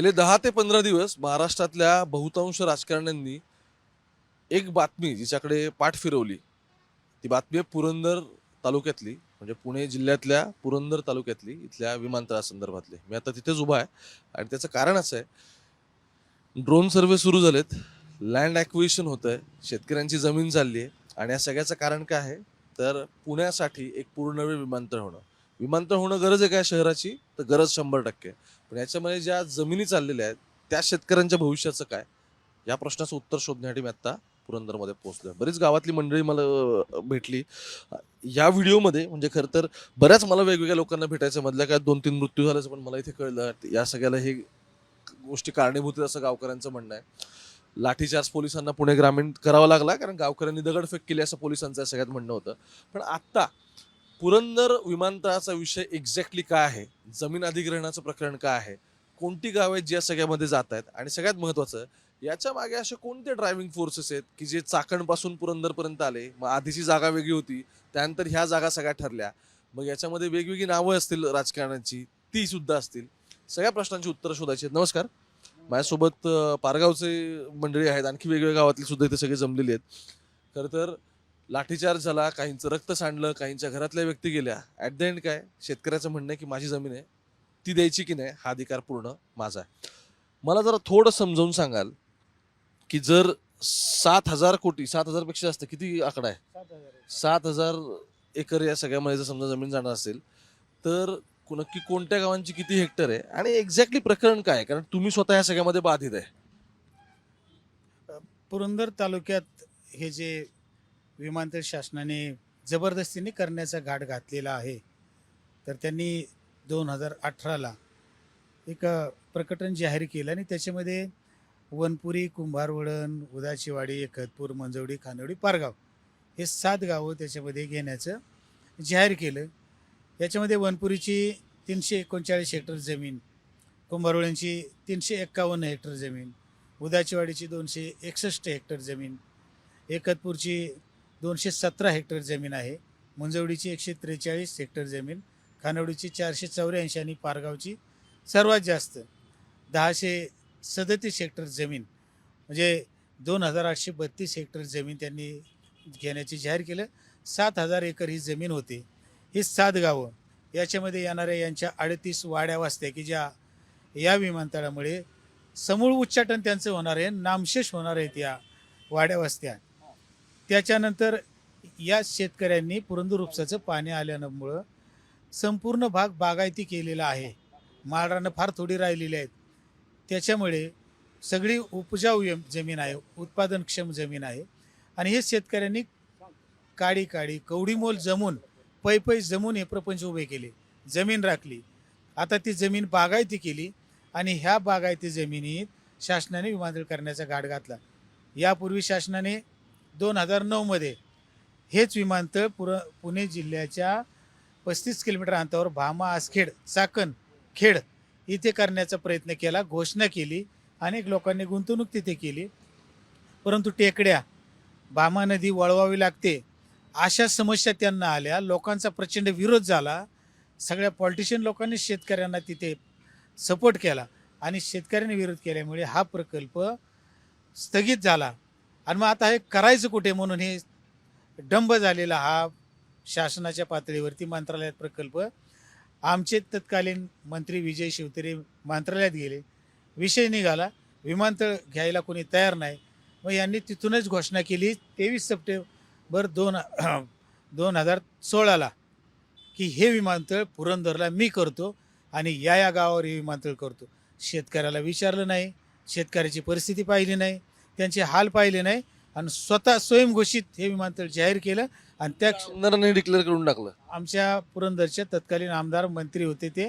गेले दहा ते पंधरा दिवस महाराष्ट्रातल्या बहुतांश राजकारण्यांनी एक बातमी जिच्याकडे पाठ फिरवली ती बातमी आहे पुरंदर तालुक्यातली म्हणजे पुणे जिल्ह्यातल्या पुरंदर तालुक्यातली इथल्या विमानतळासंदर्भातली मी आता तिथेच उभा आहे आणि त्याचं कारण असं आहे ड्रोन सर्वे सुरू झालेत लँड ॲक्विशन होतं आहे शेतकऱ्यांची जमीन चालली आहे आणि या सगळ्याचं कारण काय आहे? तर पुण्यासाठी एक पूर्णवेळ विमानतळ होणं. विमानतळ होणं गरज आहे काय शहराची? तर गरज शंभर टक्के. पण याच्यामध्ये ज्या जमिनी चाललेल्या आहेत त्या शेतकऱ्यांच्या भविष्याचं काय? या प्रश्नाचं उत्तर शोधण्यासाठी मी आत्ता पुरंदरमध्ये पोहोचलोय. बरीच गावातली मंडळी मला भेटली. या व्हिडिओमध्ये म्हणजे खरं तर बऱ्याच मला वेगवेगळ्या लोकांना भेटायचं मधल्या काय दोन तीन मृत्यू झाल्याचं पण मला इथे कळलं. या सगळ्याला हे गोष्टी कारणीभूत असं गावकऱ्यांचं म्हणणं आहे. लाठीचार्ज पोलिसांना पुणे ग्रामीण करावा लागला कारण गावकऱ्यांनी दगडफेक केली असं पोलिसांचं सगळ्यात म्हणणं होतं. पण आत्ता पुरंदर विमानतळाचा विषय एक्झॅक्टली काय आहे? जमीन अधिग्रहणाचं प्रकरण काय आहे? कोणती गाव आहेत जी या सगळ्यामध्ये जात आहेत? आणि सगळ्यात महत्त्वाचं याच्या मागे असे कोणते ड्रायव्हिंग फोर्सेस आहेत की जे चाकणपासून पुरंदरपर्यंत आले? मग आधीची जागा वेगळी होती त्यानंतर ह्या जागा सगळ्या ठरल्या. मग याच्यामध्ये वेगवेगळी नावं असतील राजकारणाची ती सुद्धा असतील. सगळ्या प्रश्नांची उत्तरं शोधायची आहेत. नमस्कार. माझ्यासोबत पारगावचे मंडळी आहेत. आणखी वेगवेगळ्या गावातली सुद्धा इथे सगळे जमलेले आहेत. खरं तर लाठीचार्ज झाला काहींचं रक्त सांडलं काहींच्या घरातल्या व्यक्ती गेल्या. ॲट द एंड काय? शेतकऱ्याचं म्हणणं आहे की माझी जमीन आहे. ती द्यायची की नाही? हा अधिकार पूर्ण माझा आहे. मला जरा थोडं समजावून सांगाल की जर सात हजार कोटी सात हजारपेक्षा जास्त किती आकडा आहे? सात हजार एकर या सगळ्यामध्ये जर समजा जमीन जाणार असेल तर नक्की कोणत्या गावांची किती हेक्टर आहे? आणि एक्झॅक्टली प्रकरण काय? कारण तुम्ही स्वतः या सगळ्यामध्ये बाधित आहे. पुरंदर तालुक्यात हे जे विमानतळ शासनाने जबरदस्तीने करण्याचा घाट घातलेला आहे. तर त्यांनी दोन हजार अठराला एक प्रकटन जाहीर केलं आणि त्याच्यामध्ये वनपुरी कुंभारवडण उदाचीवाडी खतपूर मंजवडी खानवडी पारगाव हे सात गावं त्याच्यामध्ये घेण्याचं जाहीर केलं. याच्यामध्ये वनपुरीची तीनशे एकोणचाळीस हेक्टर जमीन कुंभारवड्यांची तीनशे एक्कावन्न हेक्टर जमीन उदाचीवाडीची दोनशे एकसष्ट हेक्टर जमीन एकतपूरची दोनशे सतरा हेक्टर जमीन आहे. मुंजवडीची एकशे त्रेचाळीस हेक्टर जमीन खानवडीची चारशे चौऱ्याऐंशी आणि पारगावची सर्वात जास्त दहाशे सदतीस हेक्टर जमीन म्हणजे दोन हजार आठशे बत्तीस हेक्टर जमीन त्यांनी घेण्याचे जाहीर केलं. सात हजार एकर ही जमीन होती. ही सात गावं याच्यामध्ये येणाऱ्या यांच्या अडतीस वाड्या वाचत्या की ज्या या विमानतळामुळे समूळ उच्चाटन त्यांचं होणार आहे नामशेष होणार आहेत या वाड्या वस्त्या त्याच्यानंतर या शेतकऱ्यांनी पुरंदर उपसाचं पाणी आल्यामुळं संपूर्ण भाग बागायती केलेला आहे. माळरानं फार थोडी राहिलेली आहेत. त्याच्यामुळे सगळी उपजाऊ यम- जमीन आहे उत्पादनक्षम जमीन आहे. आणि हे शेतकऱ्यांनी काडी काडी कवडीमोल जमून पै पै जमून हे प्रपंच उभे केले. जमीन राखली. आता ती जमीन बागायती केली आणि ह्या बागायती जमिनीत शासनाने विमानतळ करण्याचा घाट घातला. यापूर्वी शासनाने दोन हजार नऊमध्ये हेच विमानतळ पुर पुणे जिल्ह्याच्या पस्तीस किलोमीटर अंतरावर भामा आसखेड चाकण खेड इथे करण्याचा प्रयत्न केला घोषणा केली अनेक लोकांनी गुंतवणूक तिथे केली. परंतु टेकड्या भामा नदी वळवावी लागते अशा समस्या त्यांना आल्या. लोकांचा प्रचंड विरोध झाला. सगळ्या पॉलिटिशियन लोकांनी शेतकऱ्यांना तिथे सपोर्ट केला आणि शेतकऱ्यांनी विरोध केल्यामुळे हा प्रकल्प स्थगित झाला. आणि मग आता हे करायचं कुठे म्हणून हे डंब झालेला हा शासनाच्या पातळीवरती मंत्रालयात प्रकल्प. आमचे तत्कालीन मंत्री विजय शिवतरे मंत्रालयात गेले. विषय निघाला. विमानतळ घ्यायला कोणी तयार नाही. मग यांनी तिथूनच घोषणा केली तेवीस सप्टेंबर दोन दोन हजार सोळाला की हे विमानतळ पुरंदरला मी करतो आणि या या गावावर हे विमानतळ करतो. शेतकऱ्याला विचारलं नाही. शेतकऱ्याची परिस्थिती पाहिली नाही. त्यांचे हाल पाहिले नाही आणि स्वतः स्वयंघोषित हे विमानतळ जाहीर केलं आणि त्या आमदारांनी डिक्लेअर करून टाकलं. आमच्या पुरंदरचे तत्कालीन आमदार मंत्री होते ते.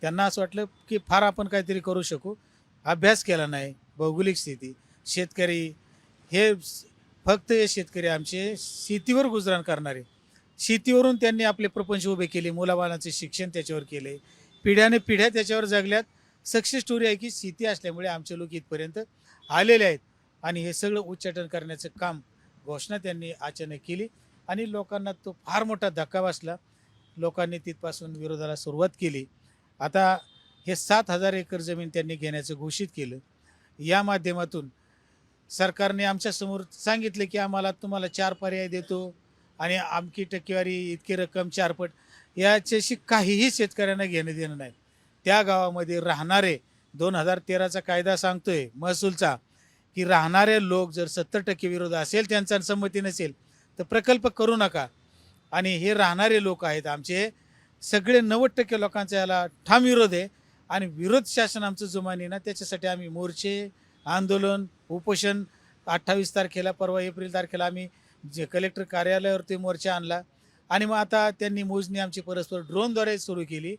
त्यांना असं वाटलं की फार आपण काहीतरी करू शकू. अभ्यास केला नाही. भौगोलिक स्थिती. शेतकरी हे फक्त हे शेतकरी आमचे शेतीवर गुजराण करणारे. शेतीवरून त्यांनी आपले प्रपंच उभे केले मुलाबाळांचे शिक्षण त्याच्यावर केले. पिढ्याने पिढ्या त्याच्यावर जगल्यात. सक्सेस स्टोरी आहे की शेती असल्यामुळे आमचे लोक इथपर्यंत आलेले आहेत. आणि हे सगळं उच्चाटन करण्याचं काम घोषणा त्यांनी अचानक केली. आणि लोकांना तो फार मोठा धक्का बसला. लोकांनी तिथपासून विरोधाला सुरुवात केली. आता हे सात हजार एकर जमीन त्यांनी घेण्याचं घोषित केलं. या माध्यमातून सरकारने आमच्यासमोर सांगितलं की आम्हाला तुम्हाला चार पर्याय देतो आणि आमकी टक्केवारी इतकी रक्कम चारपट याच्याशी काहीही शेतकऱ्यांना घेणं देणं नाही. त्या गावामध्ये राहणारे दोन हजार तेराचा कायदा सांगतोय महसूलचा. की राहणारे लोक जर सत्तर टक्के विरोध असेल त्यांचा संमती नसेल तर प्रकल्प करू नका. आणि हे राहणारे लोक आहेत आमचे सगळे नव्वद टक्के लोकांचा याला ठाम विरोध आहे. आणि विरोध शासन आमचं जुमाने ना त्याच्यासाठी आम्ही मोर्चे आंदोलन उपोषण अठ्ठावीस तारखेला परवा एप्रिल तारखेला आम्ही जे कलेक्टर कार्यालयावरती मोर्चा आणला. आणि मग आता त्यांनी मोजणी आमची परस्पर ड्रोनद्वारे सुरू केली.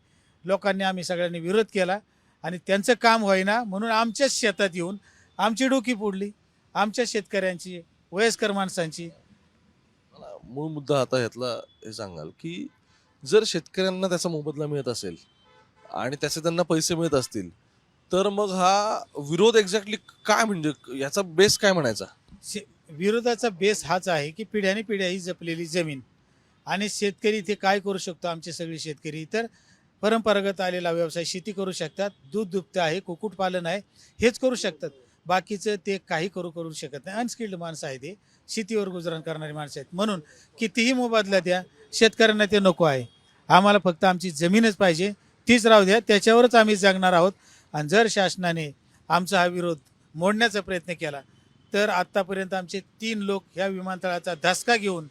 लोकांनी आम्ही सगळ्यांनी विरोध केला. आणि त्यांचं काम होईना म्हणून आमच्याच शेतात येऊन आमची डोकी फोडली. आमच्या शेतकऱ्यांची वयस्कर माणसांची. मला मूळ मुद्दा आता ह्यातला हे सांगाल की जर शेतकऱ्यांना त्याचा मोबदला मिळत असेल आणि त्याचे त्यांना पैसे मिळत असतील तर मग हा विरोध एक्झॅक्टली काय म्हणजे याचा बेस काय म्हणायचा? शे विरोधाचा बेस हाच आहे की पिढ्याने पिढ्या ही जपलेली जमीन. आणि शेतकरी इथे काय करू शकतो? आमचे सगळे शेतकरी तर परंपरागत आलेला व्यवसाय शेती करू शकतात. दूध दुभतं आहे कुक्कुटपालन आहे हेच करू शकतात. बाकीचं ते काही करू करू शकत नाही. अनस्किल्ड माणसं आहे ते शेतीवर गुजरण करणारी माणसं आहेत. म्हणून कितीही मोबदला द्या शेतकऱ्यांना ते नको आहे. आम्हाला फक्त आमची जमीनच पाहिजे. तीच राहू द्या. त्याच्यावरच आम्ही जगणार आहोत. आणि जर शासनाने आमचा हा विरोध मोडण्याचा प्रयत्न केला तर आत्तापर्यंत आमचे तीन लोक ह्या विमानतळाचा धसका घेऊन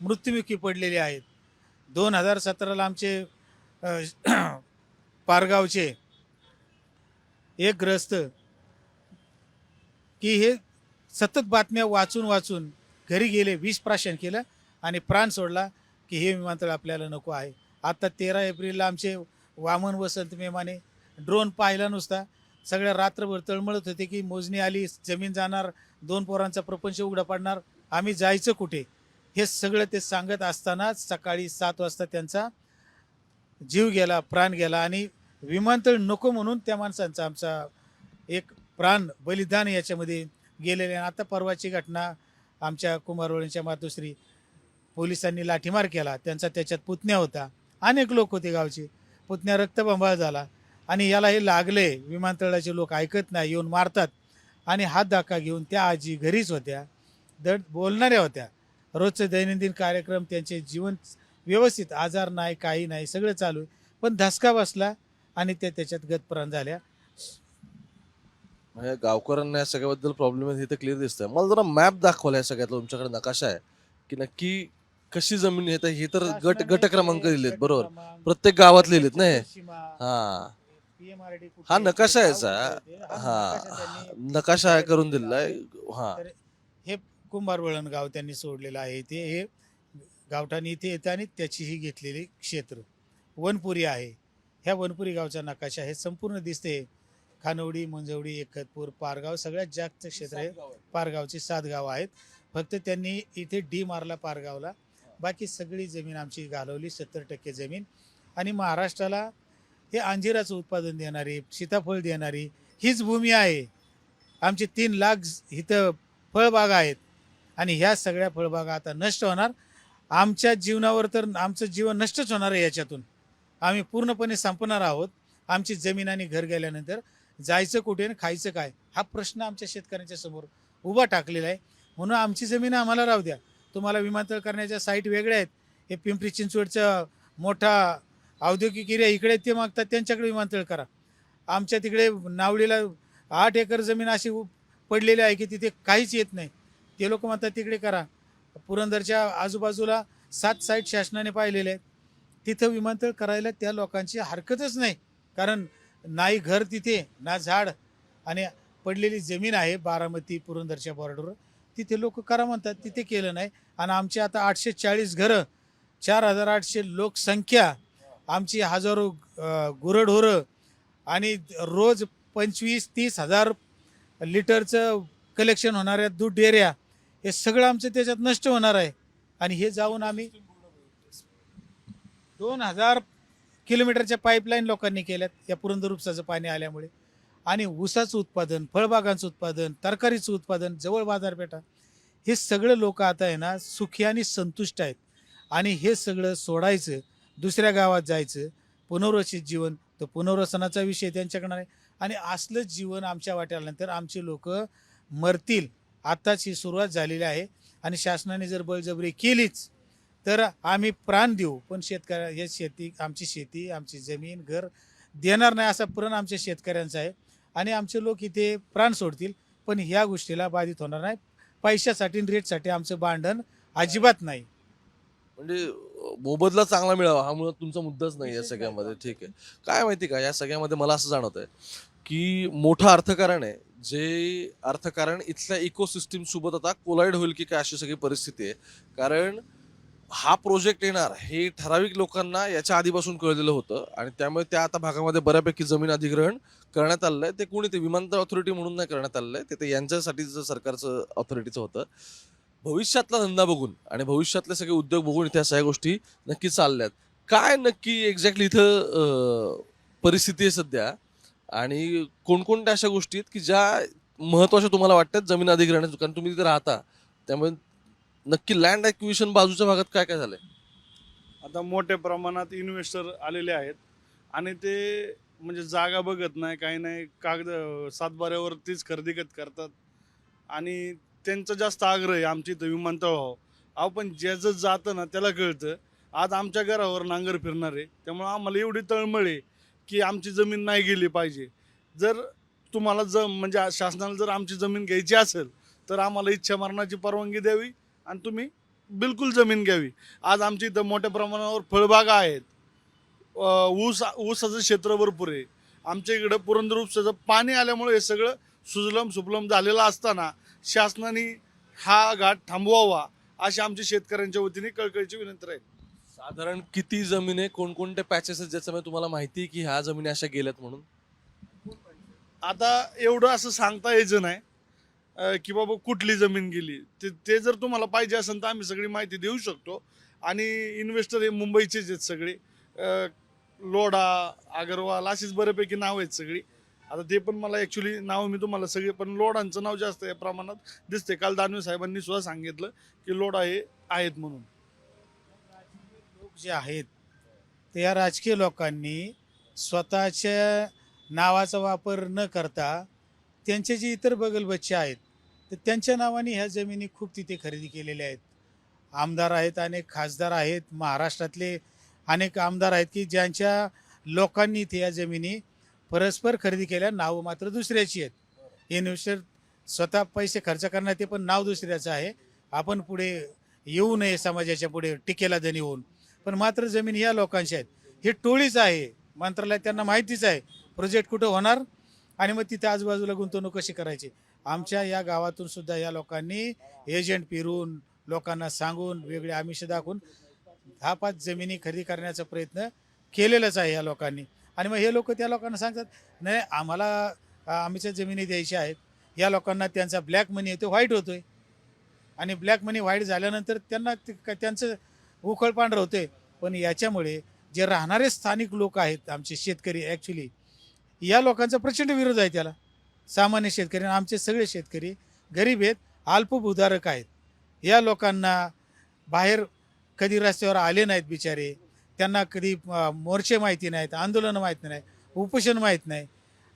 मृत्युमुखी पडलेले आहेत. दोन हजार सतराला आमचे पारगावचे एक ग्रस्त की हे सतत बातम्या वाचून वाचून घरी गेले विष प्राशन केलं आणि प्राण सोडला की हे विमानतळ आपल्याला नको आहे. आता तेरा एप्रिलला आमचे वामन वसंत मेमाने ड्रोन पाहिला नुसता. सगळ्या रात्रभर तळमळत होते की मोजणी आली जमीन जाणार दोन पोरांचा प्रपंच उघडा पडणार आम्ही जायचं कुठे? हे सगळं ते सांगत असताना सकाळी सात वाजता त्यांचा जीव गेला प्राण गेला आणि विमानतळ नको म्हणून त्या माणसांचा आमचा एक प्राण बलिदान याच्यामध्ये गेलेले आता परवाची घटना आमच्या कुमारवळींच्या मातोश्री पोलिसांनी लाठीमार केला. त्यांचा त्याच्यात पुतण्या होता. अनेक लोक होते गावचे. पुतण्या रक्तबंबाळ झाला. आणि याला हे लागले. विमानतळाचे लोक ऐकत नाही. येऊन मारतात. आणि हात धाका घेऊन त्या आजी घरीच होत्या. दड बोलणाऱ्या होत्या. रोजचे दैनंदिन कार्यक्रम त्यांचे जीवन व्यवस्थित. आजार नाही काही नाही. सगळं चालू आहे. पण धसका बसला आणि त्या त्याच्यात गतप्राण झाल्या. म्हणजे गावकऱ्यांना या सगळ्याबद्दल प्रॉब्लेम आहे हे तर क्लिअर दिसतंय. मला जरा मॅप दाखवला या सगळ्यातला तुमच्याकडे नकाशा आहे. की नक्की कशी जमीन येत हे तर गट गट क्रमांक दिलेत बरोबर. प्रत्येक गावात लिहिलेत ना हे? हा. हा नकाशा आहे याचा हा नकाशा आहे करून दिलाय. हा. हे कुंभारवळण गाव त्यांनी सोडलेलं आहे ते हे गावठाण इथे येतं आणि त्याची ही घेतलेली क्षेत्र. वनपुरी आहे. ह्या वनपुरी गावचा नकाशा हे संपूर्ण दिसते खानवडी मंजवडी एकतपूर पारगाव सगळ्यात जास्त क्षेत्र आहे. पारगावची सात गावं आहेत. फक्त त्यांनी इथे डी मारला पारगावला. बाकी सगळी जमीन आमची घालवली सत्तर टक्के जमीन. आणि महाराष्ट्राला हे अंजिराचं उत्पादन देणारी सीताफळ देणारी हीच भूमी आहे. आमचे तीन लाख इथं फळबागा आहेत. आणि ह्या सगळ्या फळबागा आता नष्ट होणार. आमच्या जीवनावर तर आमचं जीवन नष्टच होणार आहे याच्यातून. आम्ही पूर्णपणे संपणार आहोत. आमची जमीन आणि घर गेल्यानंतर जायचं कुठे आणि खायचं काय? हा प्रश्न आमच्या शेतकऱ्यांच्या समोर उभा टाकलेला आहे. म्हणून आमची जमीन आम्हाला राहू द्या. तुम्हाला विमानतळ करण्याच्या साईट वेगळ्या आहेत. हे पिंपरी चिंचवडचा मोठा औद्योगिक एरिया इकडे ते मागतात त्यांच्याकडे विमानतळ करा. आमच्या तिकडे नावडीला आठ एकर जमीन अशी पडलेली आहे की तिथे काहीच येत नाही. ते लोक म्हणतात तिकडे करा. पुरंदरच्या आजूबाजूला सात साईट शासनाने पाहिलेले आहेत. तिथं विमानतळ करायला त्या लोकांची हरकतच नाही. कारण नाही घर तिथे ना झाड आणि पडलेली जमीन आहे बारामती पुरंदरच्या बॉर्डरवर तिथे लोक करा म्हणतात तिथे केलं नाही. आणि आमची आता आठशे चाळीस घरं चार हजार आठशे लोकसंख्या आमची हजारो गुरढोरं आणि रोज पंचवीस तीस हजार लिटरचं कलेक्शन होणाऱ्या दूध डेऱ्या हे सगळं आमचं त्याच्यात नष्ट होणार आहे. आणि हे जाऊन आम्ही दोन हजार किलोमीटरच्या पाईपलाईन लोकांनी केल्यात या पुरंदर उपसाचं पाणी आल्यामुळे. आणि ऊसाचं उत्पादन फळबागांचं उत्पादन तरकारीचं उत्पादन जवळ बाजारपेठा हे सगळं लोक आता आहे ना सुखी आणि संतुष्ट आहेत. आणि हे सगळं सोडायचं दुसऱ्या गावात जायचं पुनर्वसित जीवन तर पुनर्वसनाचा विषय त्यांच्याकडे आहे. आणि असलं जीवन आमच्या वाट्यानंतर आमचे लोक मरतील आत्ताच ही सुरुवात झालेली आहे. आणि शासनाने जर बळजबरी केलीच तर आम्ही प्राण देऊ पण शेतकऱ्या हे शेती आमची शेती आमची जमीन घर देणार नाही असा प्रण आमच्या शेतकऱ्यांचा आहे. आणि आमचे लोक इथे प्राण सोडतील पण ह्या गोष्टीला बाधित होणार नाही. पैशासाठी रेटसाठी आमचं भांडण अजिबात नाही. म्हणजे मोबदला चांगला मिळावा हा मुळात तुमचा मुद्दाच नाही या सगळ्यामध्ये? ठीक आहे. काय माहिती का या सगळ्यामध्ये मला असं जाणवत आहे की मोठं अर्थकारण आहे. जे अर्थकारण इथल्या इकोसिस्टीम सोबत आता कोलाईड होईल की काय अशी सगळी परिस्थिती आहे. कारण हा प्रोजेक्ट येणार हे ठराविक लोकांना याच्या आधीपासून कळलेलं होतं आणि त्यामुळे त्या आता भागामध्ये बऱ्यापैकी जमीन अधिग्रहण करण्यात आलेलं आहे ते कोणी ते विमानतळ ऑथॉरिटी म्हणून नाही करण्यात आलेलं आहे ते यांच्यासाठी यांच्यासाठीचं सरकारचं ऑथॉरिटीचं होतं. भविष्यातला धंदा बघून आणि भविष्यातले सगळे उद्योग बघून इथे सगळ्या गोष्टी नक्की चालल्यात. काय नक्की एक्झॅक्टली इथं परिस्थिती आहे सध्या? आणि कोणकोणत्या अशा गोष्टी आहेत की ज्या महत्त्वाच्या तुम्हाला वाटतात जमीन अधिग्रहण कारण तुम्ही तिथे राहता. त्यामुळे नक्की लँड ॲक्विशन बाजूच्या भागात काय काय झालंय? आता मोठ्या प्रमाणात इन्व्हेस्टर आलेले आहेत. आणि ते म्हणजे जागा बघत नाही काही नाही. कागद सातबाऱ्यावरतीच खरेदी करतात. आणि त्यांचा जास्त आग्रह आहे आमच्या इथं विमानतळ व्हावं अहो पण ज्याचं जातं ना त्याला कळतं. आज आमच्या घरावर नांगर फिरणार आहे. त्यामुळे आम्हाला एवढी तळमळ आहे की आमची जमीन नाही गेली पाहिजे. जर तुम्हाला ज म्हणजे शासनाला जर आमची जमीन घ्यायची असेल तर आम्हाला इच्छा मरणाची परवानगी द्यावी. आणि तुम्ही बिलकुल जमीन घ्यावी. आज आमच्या इथं मोठ्या प्रमाणावर फळबागा आहेत. ऊस ऊसाचं क्षेत्र भरपूर आहे. आमच्या इकडं पुरंदर उपसाचं पाणी आल्यामुळे हे सगळं सुजलम सुफलम झालेलं असताना शासनाने हा घाट थांबवावा अशी आमच्या शेतकऱ्यांच्या वतीने कळकळीची विनंती राहील साधारण किती जमीन आहे कोणकोणते पॅचेस आहेत ज्याच्यामुळे तुम्हाला माहिती आहे की ह्या जमिनी अशा गेल्यात म्हणून? आता एवढं असं सांगता यायचं नाही. की बाबा कुठली जमीन गेली? ते ते जर तुम्हाला पाहिजे असेल तर आम्ही सगळी माहिती देऊ शकतो. आणि इन्व्हेस्टर हे मुंबईचेच आहेत सगळे. लोढा अगरवाल अशीच बऱ्यापैकी नाव आहेत सगळी. आता ते पण मला ॲक्च्युली नाव मी तुम्हाला सगळे पण लोडांचं नाव जास्त या प्रमाणात. दिसते काल दानवे साहेबांनी सुद्धा सांगितलं की लोढा हे आहेत म्हणून. लोक जे आहेत ते या राजकीय लोकांनी स्वतःच्या नावाचा वापर न करता त्यांचे जे इतर बगल बच्चे आहेत तर त्यांच्या नावाने ह्या जमिनी खूप तिथे खरेदी केलेल्या आहेत. आमदार आहेत अनेक खासदार आहेत महाराष्ट्रातले अनेक आमदार आहेत की ज्यांच्या लोकांनी इथे या जमिनी परस्पर खरेदी केल्या नावं मात्र दुसऱ्याची आहेत. इन्व्हेस्टर स्वतः पैसे खर्च करणार ते पण नाव दुसऱ्याचं आहे. आपण पुढे येऊ नये समाजाच्या पुढे टिकेला धनी होऊन. पण मात्र जमीन या लोकांची आहेत. हे टोळीच आहे. मंत्रालयात त्यांना माहितीच आहे. प्रोजेक्ट कुठं होणार? आणि मग तिथे आजूबाजूला गुंतवणूक कशी करायची? आमच्या या गावातून सुद्धा या लोकांनी एजंट फिरून लोकांना सांगून वेगळे आमिष दाखवून दहा पाच जमिनी खरेदी करण्याचा प्रयत्न केलेलाच आहे या लोकांनी. आणि मग हे लोक त्या लोकांना सांगतात नाही आम्हाला आमच्या जमिनी द्यायच्या आहेत. या लोकांना त्यांचा ब्लॅक मनी येतो व्हाईट होतोय. आणि ब्लॅक मनी व्हाईट झाल्यानंतर त्यांना त्यांचं उखळ पांढरं होते पण याच्यामुळे जे राहणारे स्थानिक लोक आहेत आमचे शेतकरी ॲक्च्युली या लोकांचा प्रचंड विरोध आहे त्याला. सामान्य शेतकरी आणि आमचे सगळे शेतकरी गरीब आहेत अल्पभूधारक आहेत. या लोकांना बाहेर कधी रस्त्यावर आले नाहीत बिचारे त्यांना कधी मोर्चे माहिती नाहीत आंदोलनं माहीत नाही उपोषण माहीत नाही.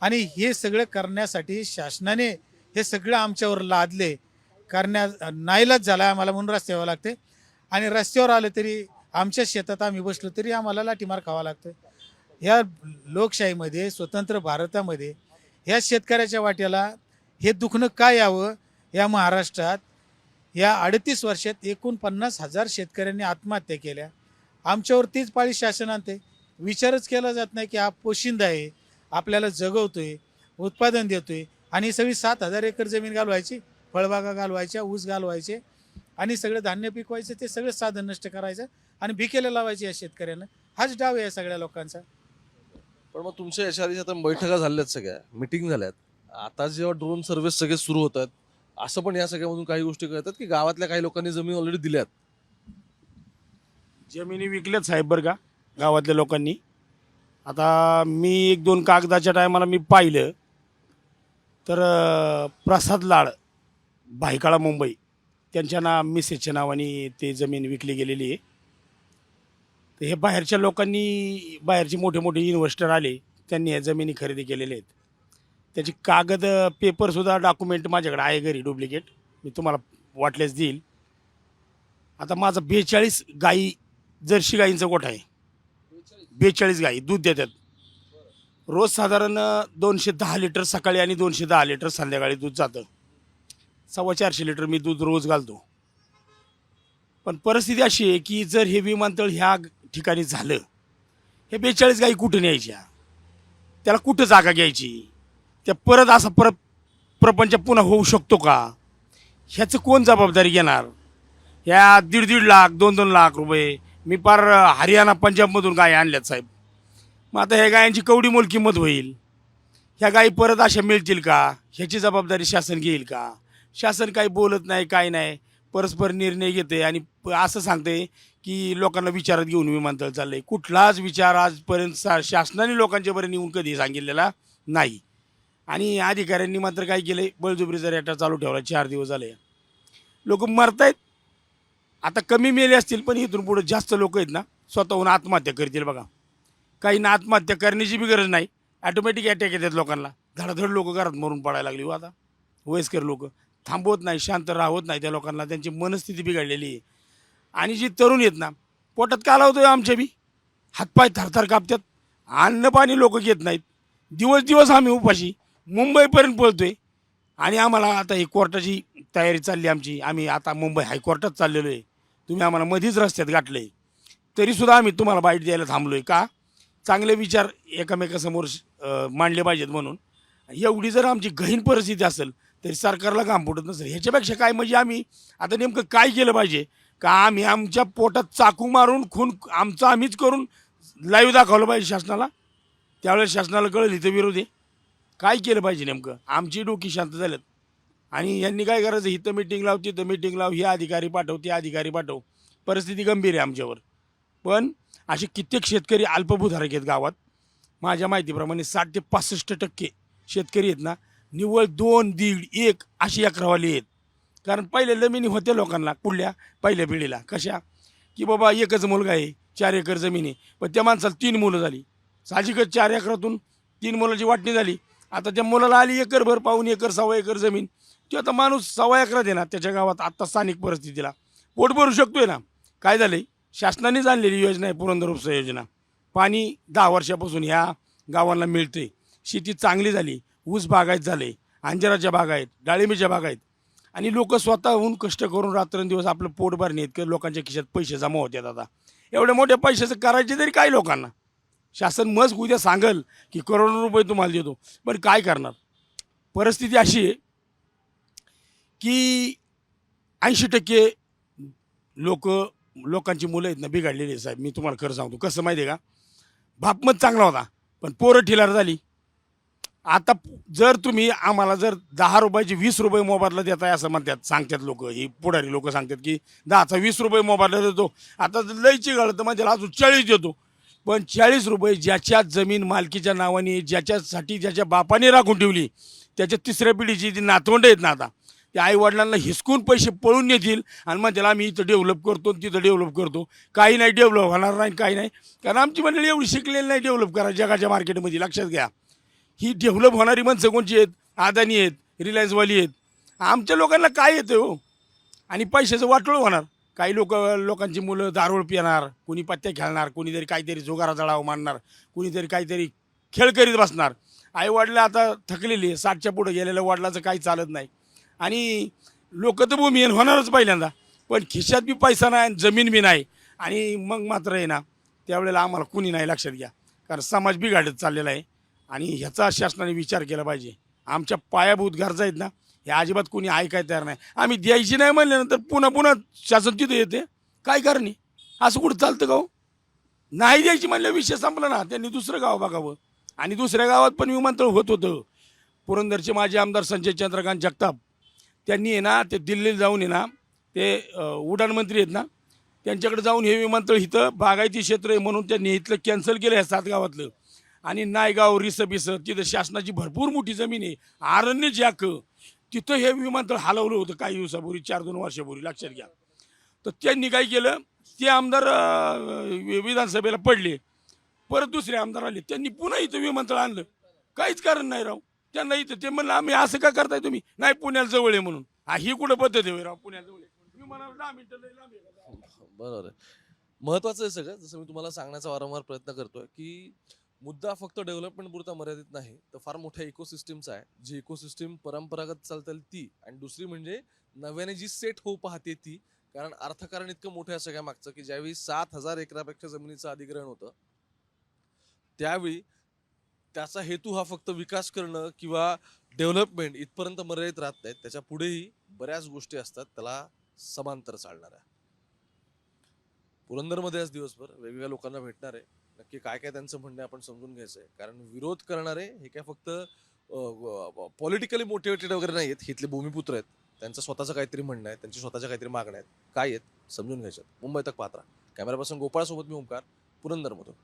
आणि हे सगळं करण्यासाठी शासनाने हे सगळं आमच्यावर लादले. करण्या नाईलाज झाला आम्हाला म्हणून रस्त्यावर लागते. आणि रस्त्यावर आलं तरी आमच्या शेतात आम्ही बसलो तरी आम्हाला लाठीमार खावा लागतो ह्या लोकशाहीमध्ये स्वतंत्र भारतामध्ये ह्या शेतकऱ्याच्या वाट्याला हे दुखणं काय यावं? या महाराष्ट्रात या अडतीस वर्षात एकूण पन्नास हजार शेतकऱ्यांनी आत्महत्या केल्या. आमच्यावर तीच पाळी शासन आणते. विचारच केला जात नाही की हा पोशिंदा आहे आपल्याला जगवतोय उत्पादन देतोय आणि सगळी सात हजार एकर जमीन घालवायची फळबागा घालवायच्या ऊस घालवायचे आणि सगळं धान्य पिकवायचं ते सगळं साधन नष्ट करायचं आणि भिकेला लावायचे या शेतकऱ्यांना. हाच डाव आहे या सगळ्या लोकांचा. पण मग तुमच्या याच्या आधी आता बैठका झाल्यात सगळ्या मिटिंग झाल्यात. आता जेव्हा ड्रोन सर्व्हिस सगळे सुरू होत आहेत असं पण या सगळ्यामधून काही गोष्टी कळतात की गावातल्या काही लोकांनी जमीन ऑलरेडी दिल्यात. जमिनी विकल्यात साहेब बरं का गावातल्या लोकांनी. आता मी एक दोन कागदाच्या टायमाला मी पाहिलं तर अं, प्रसाद लाड भायकाळा मुंबई त्यांच्या ना मिसेसच्या नावाने ते जमीन विकली गेलेली आहे. तर हे बाहेरच्या लोकांनी बाहेरचे मोठे मोठे इन्व्हेस्टर आले त्यांनी ह्या जमिनी खरेदी केलेल्या आहेत. त्याची कागद पेपरसुद्धा डॉक्युमेंट माझ्याकडे आहे घरी डुप्लिकेट मी तुम्हाला वाटल्यास देईल. आता माझा बेचाळीस गाई जर्शी गाईंचा गोठा आहे. बेचाळीस गाई दूध देतात. रोज साधारण दोनशे दहा लिटर सकाळी आणि दोनशे दहा लिटर संध्याकाळी दूध जातं. सव्वा चारशे लिटर मी दूध रोज घालतो. पण परिस्थिती अशी आहे की जर हे विमानतळ ह्या ठिकाणी झालं. हे बेचाळीस गाई कुठं न्यायच्या? त्याला कुठं जागा घ्यायची? त्या परत असा परत प्रपंच पुन्हा होऊ शकतो का? ह्याचं कोण जबाबदारी घेणार? ह्या दीड दीड लाख दोन दोन लाख रुपये मी पार हरियाणा पंजाबमधून गाय आणल्यात साहेब. मग आता ह्या गायांची कवडी मोल किंमत होईल? ह्या गायी परत अशा मिळतील का? ह्याची जबाबदारी शासन घेईल का? शासन काही बोलत नाही काय नाही. परस्पर निर्णय घेते आणि प- असं सांगते की लोकांना विचारात घेऊन विमानतळ चाललंय. कुठलाच विचार आजपर्यंत सा शासनाने लोकांच्यापर्यंत येऊन कधी सांगितलेला नाही. आणि अधिकाऱ्यांनी मात्र काय केलंय? बळजुबरीचा रेटा चालू ठेवला चार दिवस झाले. लोक मरतायत. आता कमी मेले असतील पण इथून पुढे जास्त लोक आहेत ना स्वतःहून आत्महत्या करतील बघा. काहींना आत्महत्या करण्याची बी गरज नाही. ॲटोमॅटिक अटॅक येतात लोकांना. धडधड लोक घरात मरून पडायला लागली हो आता. वयस्कर लोक. थांबवत नाही शांत राहत नाही त्या लोकांना. त्यांची मनस्थिती बिघडलेली आहे. आणि जी तरुण येत ना पोटात काला होतोय आमच्या बी? हातपाय थरथर कापतात. अन्न पाणी लोक घेत नाहीत. दिवस दिवस आम्ही उपाशी मुंबईपर्यंत पळतोय आणि आम्हाला आता ही कोर्टाची तयारी चालली आमची. आम्ही आता मुंबई हायकोर्टात चाललेलो आहे. तुम्ही आम्हाला मध्येच रस्त्यात गाठलं आहे तरीसुद्धा आम्ही तुम्हाला बाईट द्यायला थांबलो आहे का? चांगले विचार एकमेकासमोर मांडले पाहिजेत म्हणून. एवढी जर आमची गहीन परिस्थिती असेल तरी सरकारला काम फुटत नसेल. ह्याच्यापेक्षा काय म्हणजे आम्ही आता नेमकं काय केलं पाहिजे? का आम्ही आमच्या पोटात चाकू मारून खून आमचं आम्हीच करून लाईव्ह दाखवलं पाहिजे शासनाला? त्यावेळेस शासनाला कळलं इथं विरोधी. काय केलं पाहिजे नेमकं? आमची डोकी शांत झाल्यात. आणि यांनी काय करायचं? इथं मिटिंग लाव तिथं मिटिंग लाव हे अधिकारी पाठव ते अधिकारी पाठव. परिस्थिती गंभीर आहे आमच्यावर. पण असे कित्येक शेतकरी अल्पभूधारक आहेत गावात. माझ्या माहितीप्रमाणे साठ ते पासष्ट टक्के शेतकरी आहेत ना निव्वळ दोन दीड एक अशी अकरावाली आहेत. कारण पहिले जमिनी होत्या लोकांना पुढल्या पहिल्या पिढीला. कशा? की बाबा एकच मुलगा आहे चार एकर जमीन आहे. पण त्या माणसाला तीन मुलं झाली. साहजिकच चार एकरातून तीन मुलाची वाटणी झाली. आता त्या मुलाला आली एकरभर पाहून एकर सव्वा एकर जमीन. तो आता माणूस सव्वा एकरात आहे ना त्याच्या गावात आत्ता स्थानिक परिस्थितीला. पोट भरू शकतोय ना. काय झालं शासनानेच आणलेली योजना आहे पुरंदर उपसा योजना. पाणी दहा वर्षापासून ह्या गावांना मिळते शेती चांगली झाली. ऊस बागायत झाले अंजराच्या बागा आहेत डाळिंबीच्या बागा आहेत आणि लोक स्वतःहून कष्ट करून रात्रंदिवस आपलं पोट भरणे इतकं लोकांच्या खिशात पैसे जमा होतात आता. एवढ्या मोठ्या पैशाचं करायचे तरी काय लोकांना? शासन मज उद्या सांगल की करोडो रुपये तुम्हाला देतो. पण काय करणार? परिस्थिती अशी आहे की ऐंशी टक्के लोक लोकांची मुलं आहेत ना बिघडलेली आहेत साहेब. मी तुम्हाला खरं सांगतो. कसं माहिती आहे का? बापमत चांगला होता पण पोरं ठिलार झाली. आता जर तुम्ही आम्हाला जर दहा रुपयाचे वीस रुपये मोबादला देताय असं म्हणतात सांगतात लोक. ही पुढारी लोक सांगतात की दहाचा वीस रुपये मोबादला देतो. आता जर लयची गळत म्हणजे अजून चाळीस देतो. पण चाळीस रुपये ज्याच्या जमीन मालकीच्या नावाने ज्याच्यासाठी ज्याच्या बापाने राखून ठेवली त्याच्या तिसऱ्या पिढीची जी नातवंड आहेत ना आता त्या आईवडिलांना हिसकून पैसे पळून नेतील आणि मग त्याला आम्ही इथं डेव्हलप करतो आणि तिथं डेव्हलप करतो. काही नाही डेव्हलप होणार नाही काही नाही. कारण आमची मंडळी एवढी शिकलेली नाही डेव्हलप करा जगाच्या मार्केटमध्ये लक्षात घ्या. ही डेव्हलप होणारी माणसं कोणची आहेत? अदानी आहेत रिलायन्सवाली आहेत. आमच्या लोकांना काय येतं हो? आणि पैशाचं वाटोळ होणार. काही लोक लोकांची मुलं दारोळ पिणार कोणी पत्त्या खेळणार कोणीतरी काहीतरी जोगारा जळाव मारणार कोणीतरी काहीतरी खेळ करीत बसणार. आई वडील आता थकलेली आहे साठच्या पुढं गेलेल्या वडलाचं काही चालत नाही. आणि लोक तर भूमिहीन होणारच पहिल्यांदा. पण खिशात बी पैसा नाही आणि जमीन बी नाही. आणि मग मात्र आहे ना त्यावेळेला आम्हाला कुणी नाही लक्षात घ्या. कारण समाज बिघाडत चाललेला आहे. आणि ह्याचा शासनाने विचार केला पाहिजे. आमच्या पायाभूत गरजा आहेत ना हे अजिबात कोणी ऐकाय तयार नाही. आम्ही द्यायची नाही म्हणल्यानंतर पुन्हा पुन्हा शासन तिथे येते. काय करणे? असं कुठं चालतं गाव हो? नाही द्यायची म्हणलं विषय संपला ना. त्यांनी दुसरं गाव बघावं. आणि दुसऱ्या गावात पण विमानतळ होत होतं. पुरंदरचे माजी आमदार संजय चंद्रकांत जगताप त्यांनी आहे ना ते दिल्लीला जाऊन आहे ना ते अ, उड्डाण मंत्री आहेत ना त्यांच्याकडे जाऊन हे विमानतळ इथं बागायती क्षेत्र आहे म्हणून त्यांनी इथलं कॅन्सल केलं आहे सात गावातलं. आणि नायगाव रिसबिस तिथं शासनाची भरपूर मोठी जमीन आहे. आरण्य जॅक तिथं हे विमानतळ हलवलं होतं काही दिवसापूर्वी चार दोन वर्षापूर्वी लक्षात घ्या. तर त्यांनी काय केलं ते आमदार विधानसभेला पडले. परत दुसरे आमदार आले. त्यांनी पुन्हा इथं विमानतळ आणलं. काहीच कारण नाही राव. त्यांना इथं ते म्हणलं आम्ही असं का करताय तुम्ही? नाही पुण्याला जवळ आहे म्हणून. हा ही कुठं पद्धत आहे राव? पुण्याला जवळ आहे. विमानाला दहा मिनिटं लई लांब आहे. बरोबर आहे. महत्वाचं आहे सगळं. जसं मी तुम्हाला सांगण्याचा वारंवार प्रयत्न करतोय की मुद्दा फक्त डेव्हलपमेंट पुरता मर्यादित नाही तर फार मोठ्या इकोसिस्टीमचा आहे. जी इकोसिस्टीम परंपरागत चालतील ती आणि दुसरी म्हणजे नव्याने जी सेट होऊ पाहते ती कारण अर्थकारण इतकं मोठं आहे सगळ्या मागचं की ज्यावेळी सात हजार एकरापेक्षा जमिनीचं अधिग्रहण होतं त्यावेळी त्याचा हेतू हा फक्त विकास करणं किंवा डेव्हलपमेंट इथपर्यंत मर्यादित राहत नाहीत. त्याच्या पुढेही बऱ्याच गोष्टी असतात त्याला समांतर चालणाऱ्या. पुरंदरमध्ये आज दिवसभर वेगवेगळ्या लोकांना भेटणार आहे नक्की काय काय त्यांचं म्हणणं आपण समजून घ्यायचं आहे कारण विरोध करणारे हे काय फक्त पॉलिटिकली मोटिवेटेड वगैरे नाही आहेत इथले भूमिपुत्र आहेत. त्यांचं स्वतःचं काहीतरी म्हणणं आहे. त्यांची स्वतःच्या काहीतरी मागण्या आहेत. काय आहेत? समजून घ्यायच्यात. मुंबई तक पात्रा कॅमेरापासून गोपाळसोबत मी ओंकार. पुरंदरमधून